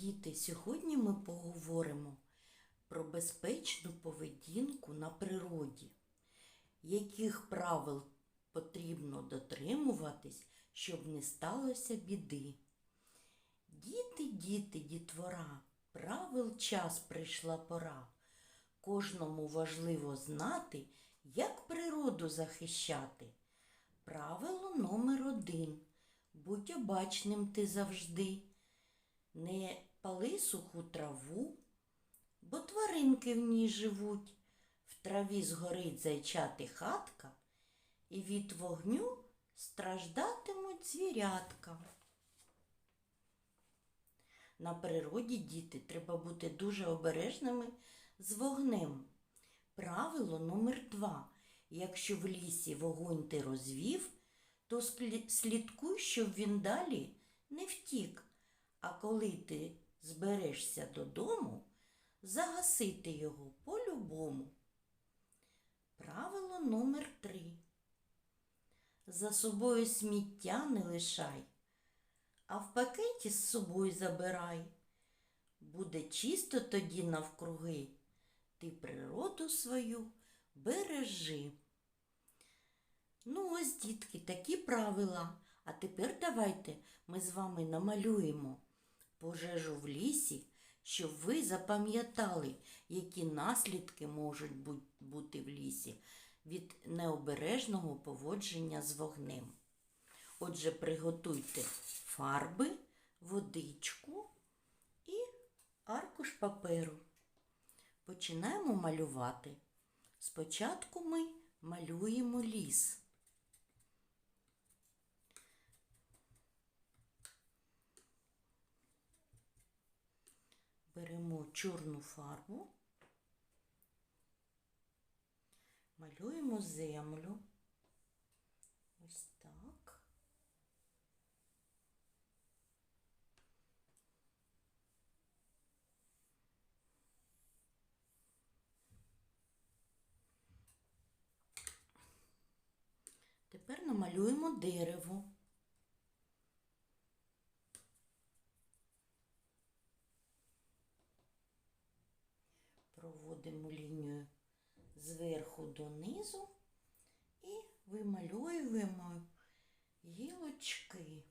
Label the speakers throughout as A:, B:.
A: Діти, сьогодні ми поговоримо про безпечну поведінку на природі, яких правил потрібно дотримуватись, щоб не сталося біди. Діти, діти, дітвора, правил час прийшла пора. Кожному важливо знати, як природу захищати. Правило номер один. Будь обачним ти завжди. Не пали суху траву, бо тваринки в ній живуть. В траві згорить зайчати хатка, і від вогню страждатимуть звірятка. На природі, діти, треба бути дуже обережними з вогнем. Правило номер два. Якщо в лісі вогонь ти розвів, то слідкуй, щоб він далі не втік. А коли ти зберешся додому, загасити його по-любому. Правило номер три. За собою сміття не лишай, а в пакеті з собою забирай. Буде чисто тоді навкруги, ти природу свою бережи. Ну ось, дітки, такі правила. А тепер давайте ми з вами намалюємо пожежу в лісі, щоб ви запам'ятали, які наслідки можуть бути в лісі від необережного поводження з вогнем. Отже, приготуйте фарби, водичку і аркуш паперу. Починаємо малювати. Спочатку ми малюємо ліс. Беремо чорну фарбу, малюємо землю. Ось так. Тепер намалюємо дерево. Донизу і вимальовуємо гілочки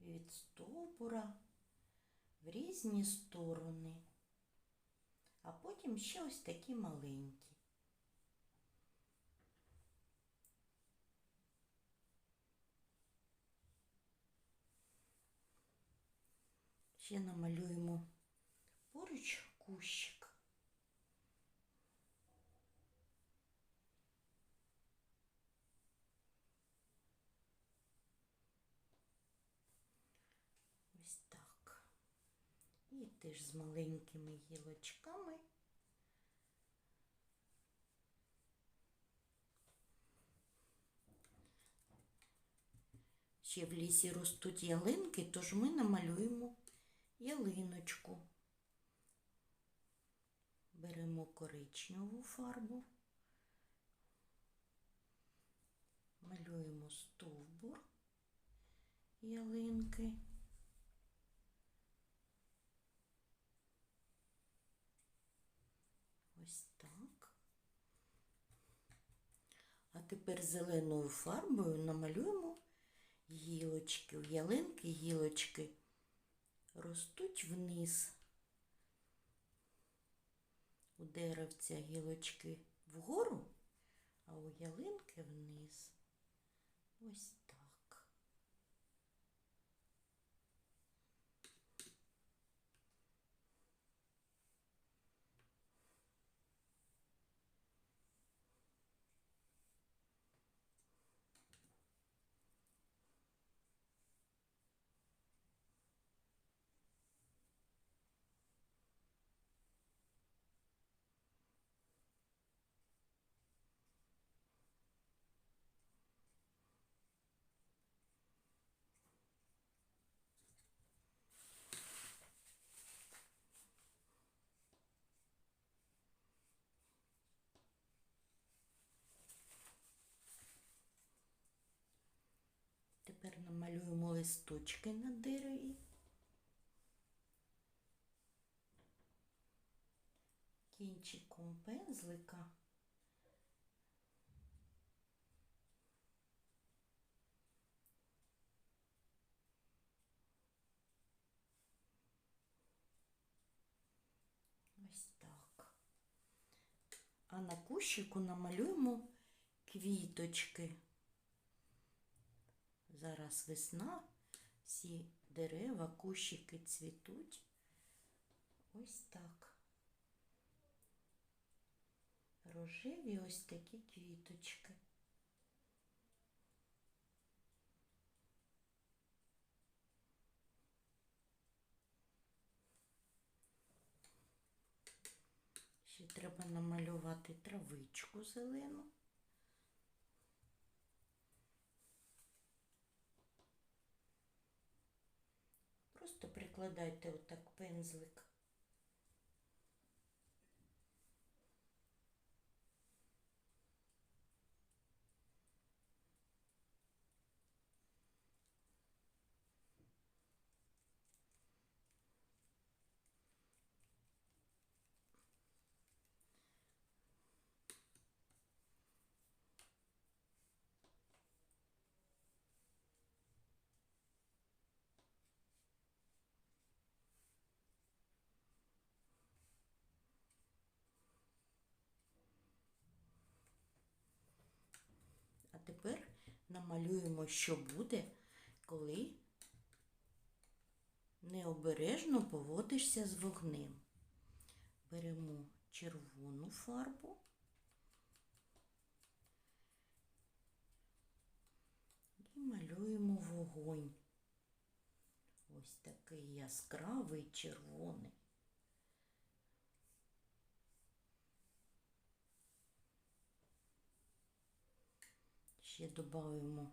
A: від стовбура в різні сторони, а потім ще ось такі маленькі. Ще намалюємо поруч кущик. Ось так. І теж з маленькими гілочками. Ще в лісі ростуть ялинки, тож ми намалюємо ялиночку. Беремо коричневу фарбу, малюємо стовбур ялинки. Ось так. А тепер зеленою фарбою намалюємо гілочки. У ялинки гілочки ростуть вниз. У деревця гілочки вгору, а у ялинки вниз. Ось так. намалюємо листочки на дереві. Кінчиком пензлика. Ось так. А на кущику намалюємо квіточки. Зараз весна, всі дерева, кущики цвітуть. Ось так. Рожеві ось такі квіточки. Ще треба намалювати травичку зелену. Просто прикладайте отак пензлик. А тепер намалюємо, що буде, коли необережно поводишся з вогнем. Беремо червону фарбу і малюємо вогонь. Ось такий яскравий червоний. Ще додаємо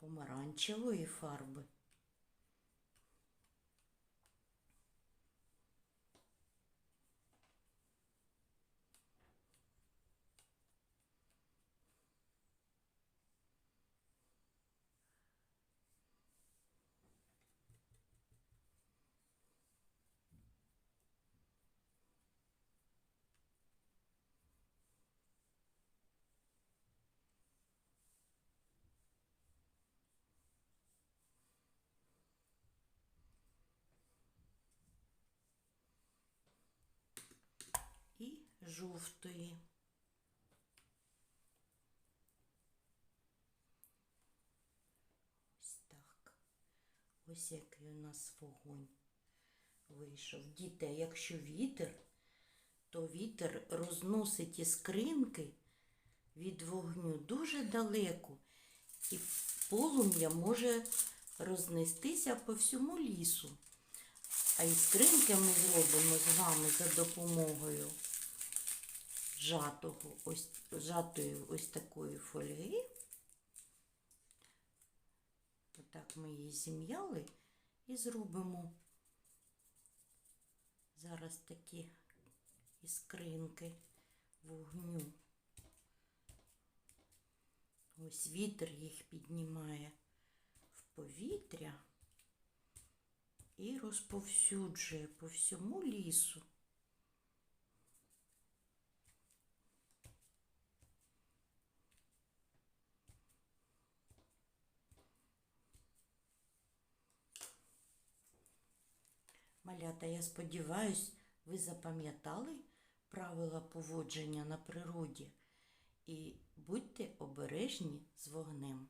A: помаранчевої фарби. і жовтої. Ось так. Ось який у нас вогонь вийшов. Діти, якщо вітер, то вітер розносить іскринки від вогню дуже далеко, і полум'я може рознестися по всьому лісу. А іскринки ми зробимо з вами за допомогою жатого, ось, жатої ось такої фольги. Отак ми її зім'яли і зробимо зараз такі іскринки вогню. Ось вітер їх піднімає в повітря і розповсюджує по всьому лісу. Малята, я сподіваюсь, ви запам'ятали правила поводження на природі і будьте обережні з вогнем.